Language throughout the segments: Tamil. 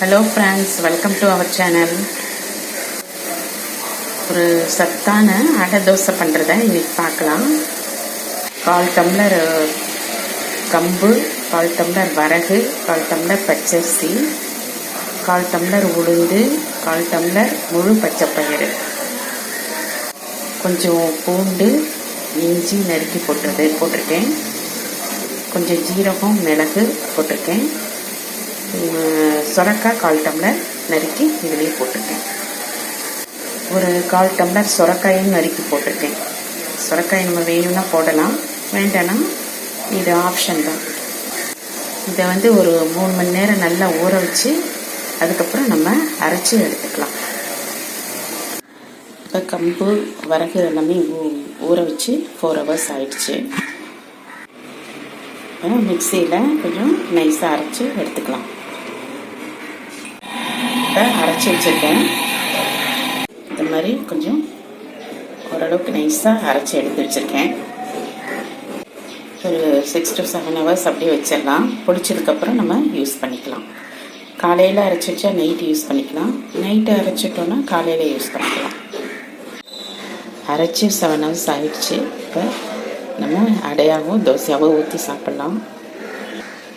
Hello friends welcome to our channel ஒரு சத்தான அடை தோசை பண்ணுறத இன்னைக்கு பார்க்கலாம். கால் டம்ளர் கம்பு கால் டம்ளர் வரகு கால் டம்ளர் பச்சரிசி கால் டம்ளர் உளுந்து கால் டம்ளர் முழு பச்சைப்பயிறு. கொஞ்சம் பூண்டு இஞ்சி நறுக்கி போட்டது போட்டிருக்கேன். கொஞ்சம் ஜீரகம் மிளகு போட்டிருக்கேன். சொரக்காய் கால் டம்ளர் நறுக்கி இதுலேயே போட்டிருக்கேன். ஒரு கால் டம்ளர் சொரக்காயும் நறுக்கி போட்டிருக்கேன். சொரக்காய் நம்ம வேணும்னா போடலாம். வேண்டாம்னா இது ஆப்ஷன் தான். இதை வந்து ஒரு மூணு மணி நேரம் நல்லா ஊற வச்சு அதுக்கப்புறம் நம்ம அரைச்சி எடுத்துக்கலாம். இப்போ கம்பு வரகு எல்லாமே ஊ- ஊற வச்சு ஃபோர் ஹவர்ஸ் ஆயிடுச்சு. இப்போ மிக்சியில் கொஞ்சம் நைஸாக அரைச்சி எடுத்துக்கலாம். இப்போ அரைச்சி வச்சுருக்கேன். இந்த மாதிரி கொஞ்சம் ஓரளவுக்கு நைஸாக அரைச்சி எடுத்து வச்சுருக்கேன். ஒரு சிக்ஸ் டு செவன் ஹவர்ஸ் அப்படியே வச்சிடலாம். பொடிச்சதுக்கப்புறம் நம்ம யூஸ் பண்ணிக்கலாம். காலையில் அரைச்சி வச்சா நைட்டு யூஸ் பண்ணிக்கலாம். நைட்டு அரைச்சிட்டோன்னா காலையில் யூஸ் பண்ணிக்கலாம். அரைச்சி செவன் ஹவர்ஸ் ஆகிடுச்சு இப்போ நம்ம அடையாகவும் தோசையாகவும் ஊற்றி சாப்பிட்லாம்.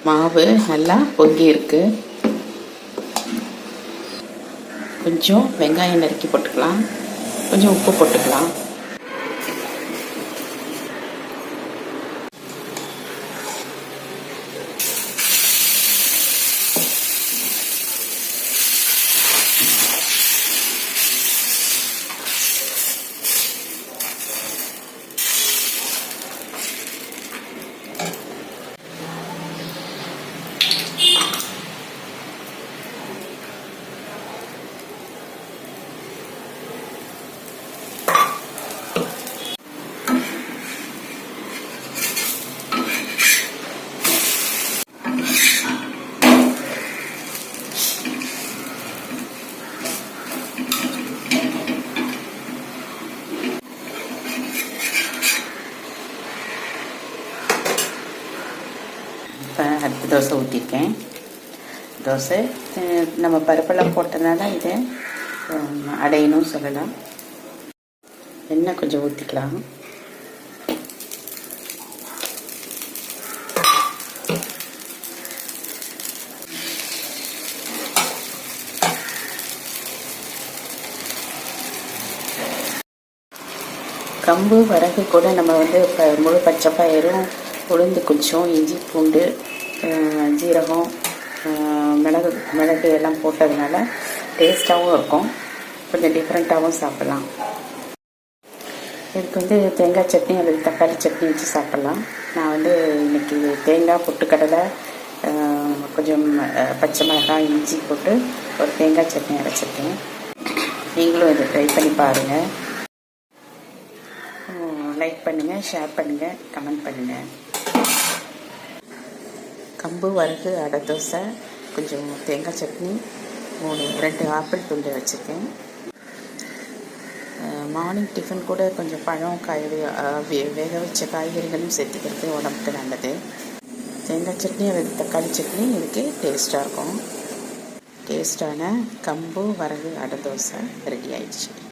மாவு நல்லா பொங்கி இருக்குது கொஞ்சம் வெங்காயம் நறுக்கி போட்டுக்கலாம். கொஞ்சம் உப்பு போட்டுக்கலாம் இப்போ அடுத்த தோசை ஊற்றிருக்கேன் தோசை அஹ், நம்ம பருப்பெல்லாம் போட்டதுனால இதை அடையணும் சொல்லலாம். எண்ணெய் கொஞ்சம் ஊற்றிக்கலாம் கம்பு வரகு கூட நம்ம வந்து இப்போ முழு பச்சை பயிரும் உளுந்து கொஞ்சம் இஞ்சி பூண்டு ஜீரகம் மிளகு மிளகு எல்லாம் போட்டதுனால டேஸ்ட்டாகவும் இருக்கும். கொஞ்சம் டிஃப்ரெண்ட்டாகவும் சாப்பிட்லாம். இதுக்கு வந்து தேங்காய் சட்னி அல்லது தக்காளி சட்னி வச்சு சாப்பிட்லாம். நான் வந்து இன்றைக்கி தேங்காய் பொட்டுக்கடலை கொஞ்சம் பச்சை மிளகாய் இஞ்சி போட்டு ஒரு தேங்காய் சட்னி அரைச்சிருக்கேன். நீங்களும் இதை ட்ரை பண்ணி பாருங்கள் லைக் பண்ணுங்கள் ஷேர் பண்ணுங்கள் கமெண்ட் பண்ணுங்கள் கம்பு வரகு அடை தோசை கொஞ்சம் தேங்காய் சட்னி மூணு ரெண்டு ஆப்பிள் துண்டு வச்சுருக்கேன். மார்னிங் டிஃபன் கூட கொஞ்சம் பழம் காய்கறி வே- வேக வச்ச காய்கறிகளும் சேர்த்துக்கிறது உடம்புக்கு நல்லது. தேங்காய் சட்னி அல்லது தக்காளி சட்னி இதுக்கு டேஸ்ட்டாக இருக்கும். டேஸ்டான கம்பு வரகு அடை தோசை ரெடி ஆயிடுச்சு.